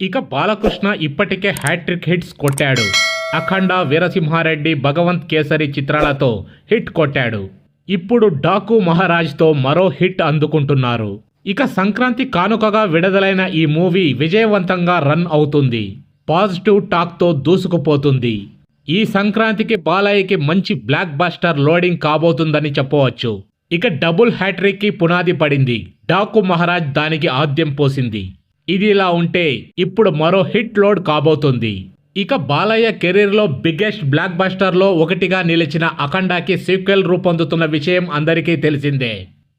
ఇక బాలకృష్ణ ఇప్పటికే hat trick hits కొట్టాడు. అఖండ వీరసింహారెడ్డి భగవంత్ కేసరి చిత్రాలతో హిట్ కొట్టాడు. ఇప్పుడు డాకు మహారాజ్తో మరో హిట్ అందుకుంటున్నారు. ఇక సంక్రాంతి కానుకగా విడుదలైన ఈ మూవీ విజయవంతంగా రన్ అవుతుంది. పాజిటివ్ టాక్తో దూసుకుపోతుంది. ఈ సంక్రాంతికి బాలయ్యకి మంచి బ్లాక్ బస్టర్ లోడింగ్ కాబోతుందని చెప్పవచ్చు. ఇక డబుల్ హ్యాట్రిక్కి పునాది పడింది. డాకు మహారాజ్ దానికి ఆద్యం పోసింది. ఇది ఇలా ఉంటే ఇప్పుడు మరో హిట్ లోడ్ కాబోతుంది. ఇక బాలయ్య కెరీర్లో బిగ్గెస్ట్ బ్లాక్ బస్టర్లో ఒకటిగా నిలిచిన అఖండాకి సీక్వెల్ రూపొందుతున్న విషయం అందరికీ తెలిసిందే.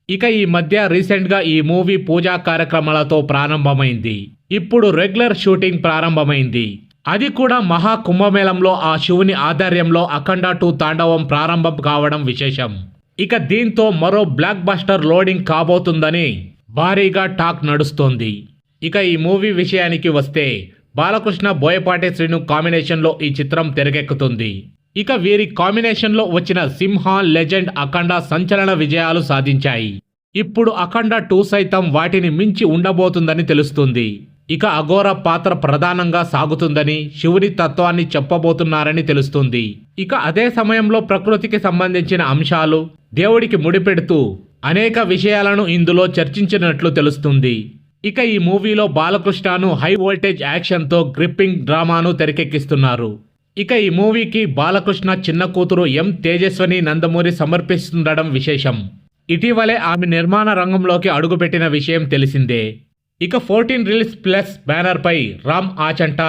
ఇక ఈ మధ్య రీసెంట్గా ఈ మూవీ పూజా కార్యక్రమాలతో ప్రారంభమైంది. ఇప్పుడు రెగ్యులర్ షూటింగ్ ప్రారంభమైంది. అది కూడా మహా కుంభమేళంలో ఆ శివుని ఆధ్వర్యంలో అఖండ టూ తాండవం ప్రారంభం కావడం విశేషం. ఇక దీంతో మరో బ్లాక్ బస్టర్ లోడింగ్ కాబోతుందని భారీగా టాక్ నడుస్తోంది. ఇక ఈ మూవీ విషయానికి వస్తే బాలకృష్ణ బోయపాటి శ్రీను కాంబినేషన్లో ఈ చిత్రం తెరకెక్కుతుంది. ఇక వీరి కాంబినేషన్లో వచ్చిన సింహ లెజెండ్ అఖండ సంచలన విజయాలు సాధించాయి. ఇప్పుడు అఖండ టూ సైతం వాటిని మించి ఉండబోతుందని తెలుస్తుంది. ఇక అఘోర పాత్ర ప్రధానంగా సాగుతుందని శివుని తత్వాన్ని చెప్పబోతున్నారని తెలుస్తుంది. ఇక అదే సమయంలో ప్రకృతికి సంబంధించిన అంశాలు దేవుడికి ముడిపెడుతూ అనేక విషయాలను ఇందులో చర్చించినట్లు తెలుస్తుంది. ఇక ఈ మూవీలో బాలకృష్ణను హై వోల్టేజ్ యాక్షన్తో గ్రిప్పింగ్ డ్రామాను తెరకెక్కిస్తున్నారు. ఇక ఈ మూవీకి బాలకృష్ణ చిన్న కూతురు ఎం తేజస్వని నందమూరి సమర్పిస్తుండడం విశేషం. ఇటీవలే ఆమె నిర్మాణ రంగంలోకి అడుగుపెట్టిన విషయం తెలిసిందే. ఇక ఫోర్టీన్ రిలీజ్ ప్లస్ బ్యానర్పై రామ్ ఆచంట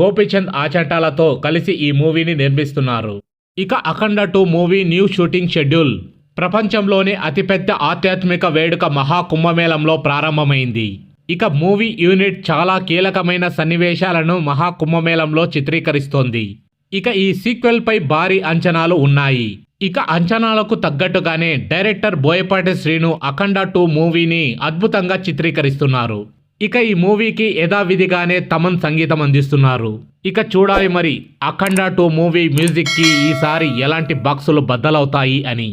గోపీచంద్ ఆచంటాలతో కలిసి ఈ మూవీని నిర్మిస్తున్నారు. ఇక Akhanda two movie new shooting schedule. ప్రపంచంలోనే అతిపెద్ద ఆధ్యాత్మిక వేడుక మహాకుంభమేళంలో ప్రారంభమైంది. ఇక మూవీ యూనిట్ చాలా కీలకమైన సన్నివేశాలను మహాకుంభమేళంలో చిత్రీకరిస్తోంది. ఇక ఈ సీక్వెల్ పై భారీ అంచనాలు ఉన్నాయి. ఇక అంచనాలకు తగ్గట్టుగానే డైరెక్టర్ బోయపాటి శ్రీను అఖండ టూ మూవీని అద్భుతంగా చిత్రీకరిస్తున్నారు. ఇక ఈ మూవీకి యథావిధిగానే తమన్ సంగీతం అందిస్తున్నారు. ఇక చూడాలి మరి అఖండ టూ మూవీ మ్యూజిక్కి ఈసారి ఎలాంటి బాక్సులు బద్దలవుతాయి అని.